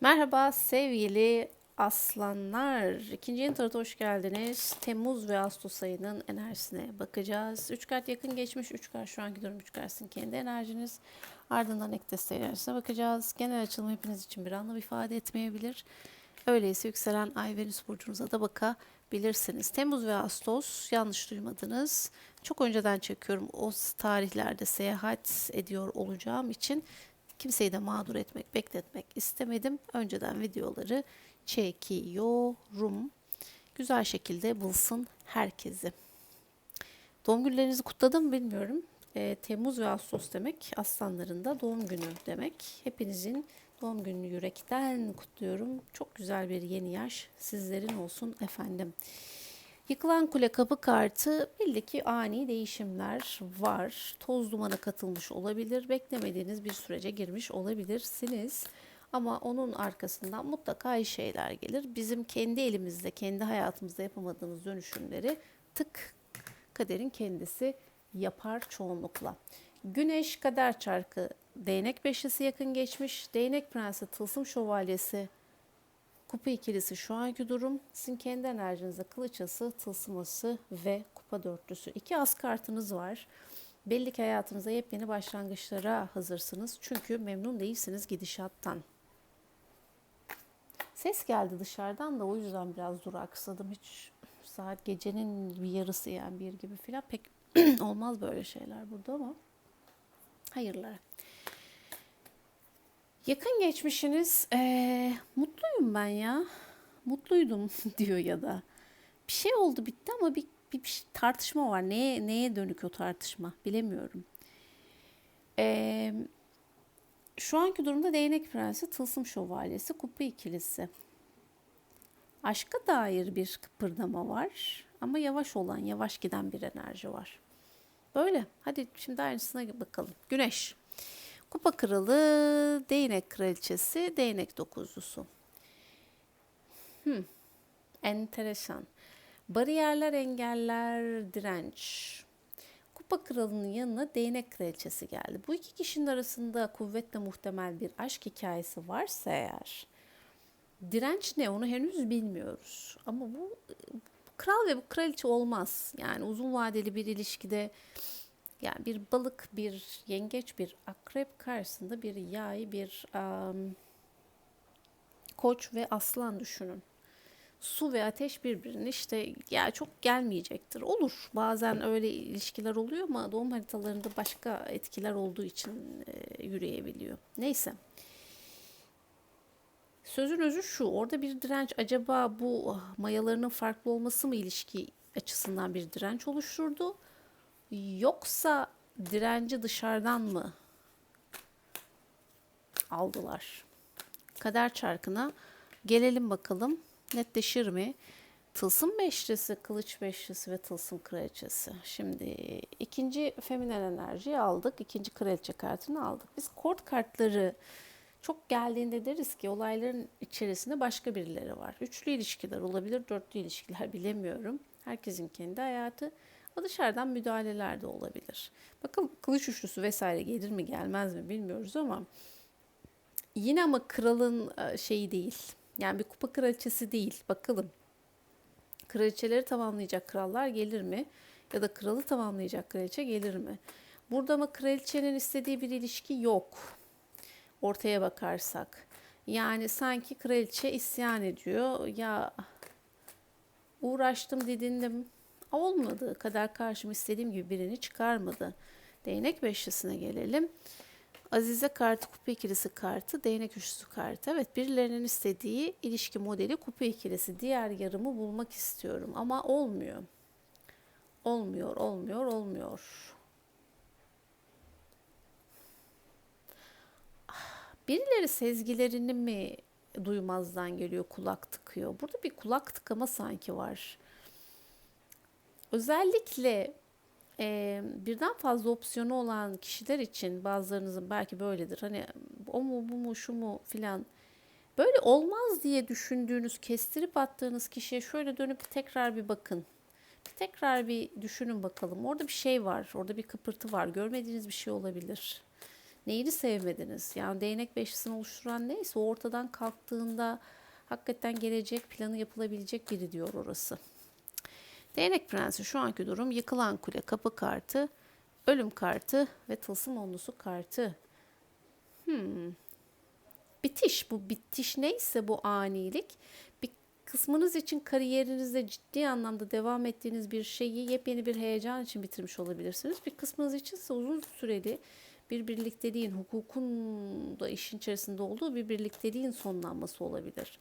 Merhaba sevgili aslanlar. İkinci yeni tarota hoş geldiniz. Temmuz ve Ağustos ayının enerjisine bakacağız. Üç kart yakın geçmiş. Üç kart şu anki durum üç kartın kendi enerjiniz. Ardından ek desteği enerjisine bakacağız. Genel açılım hepiniz için bir anlam ifade etmeyebilir. Öyleyse yükselen ay Venüs burcunuza da bakabilirsiniz. Temmuz ve Ağustos yanlış duymadınız. Çok önceden çekiyorum. O tarihlerde seyahat ediyor olacağım için Kimseyi de mağdur etmek, bekletmek istemedim. Önceden videoları çekiyorum. Güzel şekilde bulsun herkesi. Doğum günlerinizi kutladım bilmiyorum. E, Temmuz ve Ağustos demek aslanların da doğum günü demek. Hepinizin doğum gününü yürekten kutluyorum. Çok güzel bir yeni yaş sizlerin olsun efendim. Yıkılan kule kapı kartı belli ki ani değişimler var. Toz dumana katılmış olabilir. Beklemediğiniz bir sürece girmiş olabilirsiniz. Ama onun arkasından mutlaka iyi şeyler gelir. Bizim kendi elimizde, kendi hayatımızda yapamadığımız dönüşümleri tık kaderin kendisi yapar çoğunlukla. Güneş kader çarkı değnek beşlisi yakın geçmiş. Değnek prensi tılsım şövalyesi Kupa ikilisi şu anki durum. Sizin kendi enerjinizde kılıçası, tılsıması ve kupa dörtlüsü. İki az kartınız var. Belli ki hayatınızda yepyeni başlangıçlara hazırsınız. Çünkü memnun değilsiniz gidişattan. Ses geldi dışarıdan da o yüzden biraz duraksadım. Hiç saat gecenin bir yarısı yani bir gibi falan pek olmaz böyle şeyler burada ama hayırlara. Yakın geçmişiniz ee, mutluyum ben ya. Mutluydum diyor ya da. Bir şey oldu bitti ama bir, bir, bir tartışma var. Neye, neye dönük o tartışma bilemiyorum. Ee, şu anki durumda değnek prensi, tılsım şövalyesi, kupa ikilisi. Aşka dair bir kıpırdama var ama yavaş olan, yavaş giden bir enerji var. Böyle. Hadi şimdi aynısına bakalım. Güneş. Kupa kralı, değnek kraliçesi, değnek dokuzlusu. Hmm. Enteresan. Bariyerler, engeller, direnç. Kupa kralının yanına değnek kraliçesi geldi. Bu iki kişinin arasında kuvvetle muhtemel bir aşk hikayesi varsa eğer, direnç ne onu henüz bilmiyoruz. Ama bu kral ve bu kraliçe olmaz. Yani uzun vadeli bir ilişkide yani bir balık, bir yengeç, bir akrep karşısında bir yay, bir um, koç ve aslan düşünün. Su ve ateş birbirini işte ya çok gelmeyecektir. Olur. Bazen öyle ilişkiler oluyor ama doğum haritalarında başka etkiler olduğu için e, yürüyebiliyor. Neyse. Sözün özü şu. Orada bir direnç acaba bu mayalarının farklı olması mı ilişki açısından bir direnç oluşturdu? Yoksa direnci dışarıdan mı aldılar? Kader çarkına gelelim bakalım. Netleşir mi? Tılsım beşlisi, kılıç beşlisi ve tılsım kraliçesi. Şimdi ikinci feminen enerjiyi aldık. ikinci kraliçe kartını aldık. Biz kort kartları çok geldiğinde deriz ki olayların içerisinde başka birileri var. Üçlü ilişkiler olabilir, dörtlü ilişkiler bilemiyorum. Herkesin kendi hayatı. Ama dışarıdan müdahaleler de olabilir. Bakalım kılıç üçlüsü vesaire gelir mi gelmez mi bilmiyoruz ama yine ama kralın e, şeyi değil. Yani bir kupa kraliçesi değil. Bakalım. Kraliçeleri tamamlayacak krallar gelir mi? Ya da kralı tamamlayacak kraliçe gelir mi? Burada ama kraliçenin istediği bir ilişki yok. Ortaya bakarsak. Yani sanki kraliçe isyan ediyor. Ya uğraştım didindim olmadığı kadar karşıma istediğim gibi birini çıkarmadı. Değnek beşlisine gelelim. Azize kartı, kupa ikilisi kartı, değnek üçlüsü kartı. Evet birilerinin istediği ilişki modeli kupa ikilisi. Diğer yarımı bulmak istiyorum ama olmuyor. Olmuyor, olmuyor, olmuyor. Birileri sezgilerini mi duymazdan geliyor, kulak tıkıyor. Burada bir kulak tıkama sanki var. Özellikle e, birden fazla opsiyonu olan kişiler için bazılarınızın belki böyledir. Hani o mu bu mu şu mu filan. Böyle olmaz diye düşündüğünüz, kestirip attığınız kişiye şöyle dönüp tekrar bir bakın. Bir tekrar bir düşünün bakalım. Orada bir şey var. Orada bir kıpırtı var. Görmediğiniz bir şey olabilir. Neyini sevmediniz? Yani değnek beşlisini oluşturan neyse o ortadan kalktığında hakikaten gelecek planı yapılabilecek biri diyor orası. Değnek prensi şu anki durum yıkılan kule kapı kartı, ölüm kartı ve tılsım onlusu kartı. Hmm. Bitiş bu bitiş neyse bu anilik bir kısmınız için kariyerinizde ciddi anlamda devam ettiğiniz bir şeyi yepyeni bir heyecan için bitirmiş olabilirsiniz. Bir kısmınız için ise uzun süreli bir birlikteliğin, hukukun da işin içerisinde olduğu bir birlikteliğin sonlanması olabilir.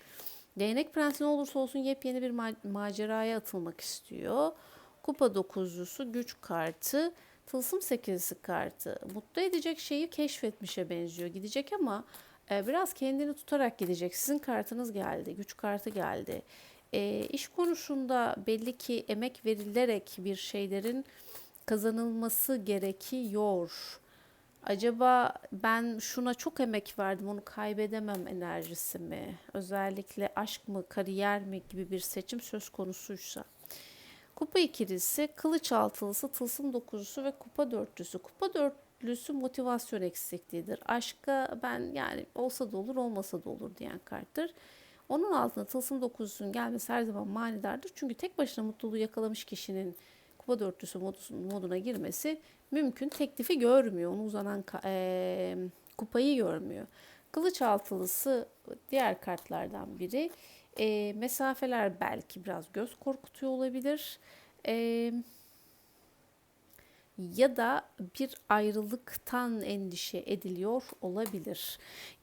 Değnek prensi ne olursa olsun yepyeni bir ma- maceraya atılmak istiyor. Kupa dokuzlusu, güç kartı, tılsım sekizlisi kartı. Mutlu edecek şeyi keşfetmişe benziyor. Gidecek ama e, biraz kendini tutarak gidecek. Sizin kartınız geldi, güç kartı geldi. E, iş konusunda belli ki emek verilerek bir şeylerin kazanılması gerekiyor. Acaba ben şuna çok emek verdim, onu kaybedemem enerjisi mi? Özellikle aşk mı, kariyer mi gibi bir seçim söz konusuysa. Kupa ikilisi, kılıç altılısı, tılsım dokuzusu ve kupa dörtlüsü. Kupa dörtlüsü motivasyon eksikliğidir. Aşka ben yani olsa da olur, olmasa da olur diyen karttır. Onun altında tılsım dokuzusunun gelmesi her zaman manidardır. Çünkü tek başına mutluluğu yakalamış kişinin kupa dörtlüsü moduna girmesi mümkün. Teklifi görmüyor. Onu uzanan e, kupayı görmüyor. Kılıç altılısı diğer kartlardan biri. E, mesafeler belki biraz göz korkutuyor olabilir. E, ya da bir ayrılıktan endişe ediliyor olabilir.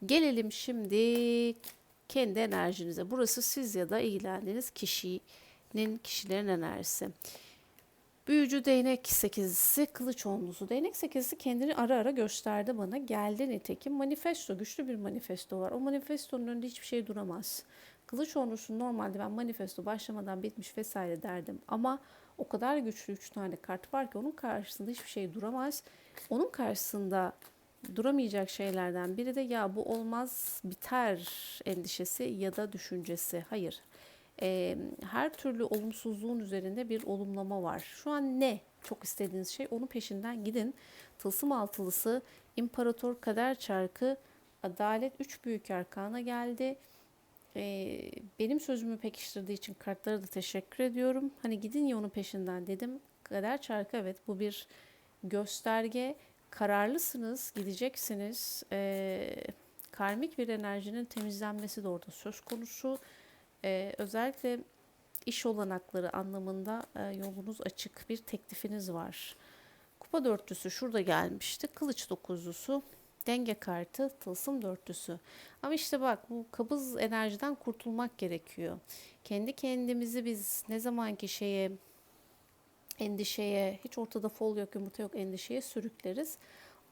Gelelim şimdi kendi enerjinize. Burası siz ya da ilgilendiğiniz kişinin, kişilerin enerjisi. Büyücü değnek sekizlisi, kılıç onlusu. Değnek sekizlisi kendini ara ara gösterdi bana. Geldi nitekim. Manifesto, güçlü bir manifesto var. O manifestonun önünde hiçbir şey duramaz. Kılıç onlusu normalde ben manifesto başlamadan bitmiş vesaire derdim. Ama o kadar güçlü üç tane kart var ki onun karşısında hiçbir şey duramaz. Onun karşısında duramayacak şeylerden biri de ya bu olmaz biter endişesi ya da düşüncesi. Hayır e, her türlü olumsuzluğun üzerinde bir olumlama var. Şu an ne çok istediğiniz şey onun peşinden gidin. Tılsım altılısı, imparator kader çarkı, adalet üç büyük arkana geldi. Ee, benim sözümü pekiştirdiği için kartlara da teşekkür ediyorum. Hani gidin ya onun peşinden dedim. Kader çarkı evet bu bir gösterge. Kararlısınız, gideceksiniz. Ee, karmik bir enerjinin temizlenmesi de orada söz konusu. Ee, özellikle iş olanakları anlamında e, yolunuz açık bir teklifiniz var. Kupa dörtlüsü şurada gelmişti. Kılıç dokuzlusu, denge kartı, tılsım dörtlüsü. Ama işte bak bu kabız enerjiden kurtulmak gerekiyor. Kendi kendimizi biz ne zamanki şeye endişeye, hiç ortada fol yok, yumurta yok endişeye sürükleriz.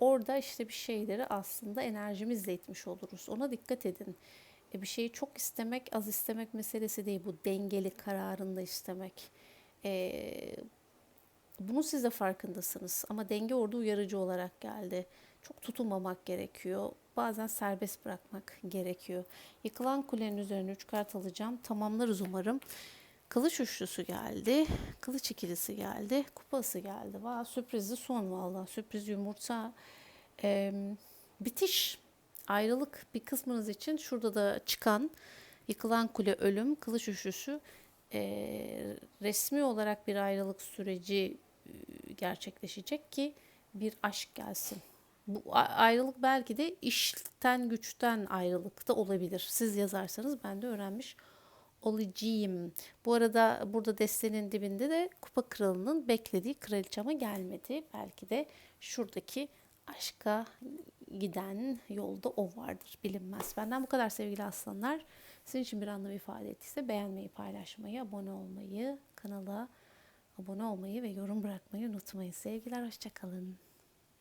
Orada işte bir şeyleri aslında enerjimizle itmiş oluruz. Ona dikkat edin. E bir şeyi çok istemek, az istemek meselesi değil. Bu dengeli kararında istemek. E, bunu siz de farkındasınız. Ama denge orada uyarıcı olarak geldi. Çok tutunmamak gerekiyor. Bazen serbest bırakmak gerekiyor. Yıkılan kulenin üzerine 3 kart alacağım. Tamamlarız umarım. Kılıç üçlüsü geldi. Kılıç ikilisi geldi. Kupası geldi. Valla sürprizi son valla. Sürpriz yumurta. Ee, bitiş ayrılık bir kısmınız için şurada da çıkan yıkılan kule ölüm, kılıç üşüşü e, resmi olarak bir ayrılık süreci e, gerçekleşecek ki bir aşk gelsin. Bu ayrılık belki de işten güçten ayrılık da olabilir. Siz yazarsanız ben de öğrenmiş olacağım. Bu arada burada destenin dibinde de kupa kralının beklediği kraliçe ama gelmedi. Belki de şuradaki aşka giden yolda o vardır bilinmez. Benden bu kadar sevgili aslanlar. Sizin için bir anlam ifade ettiyse beğenmeyi, paylaşmayı, abone olmayı, kanala abone olmayı ve yorum bırakmayı unutmayın. Sevgiler, hoşçakalın.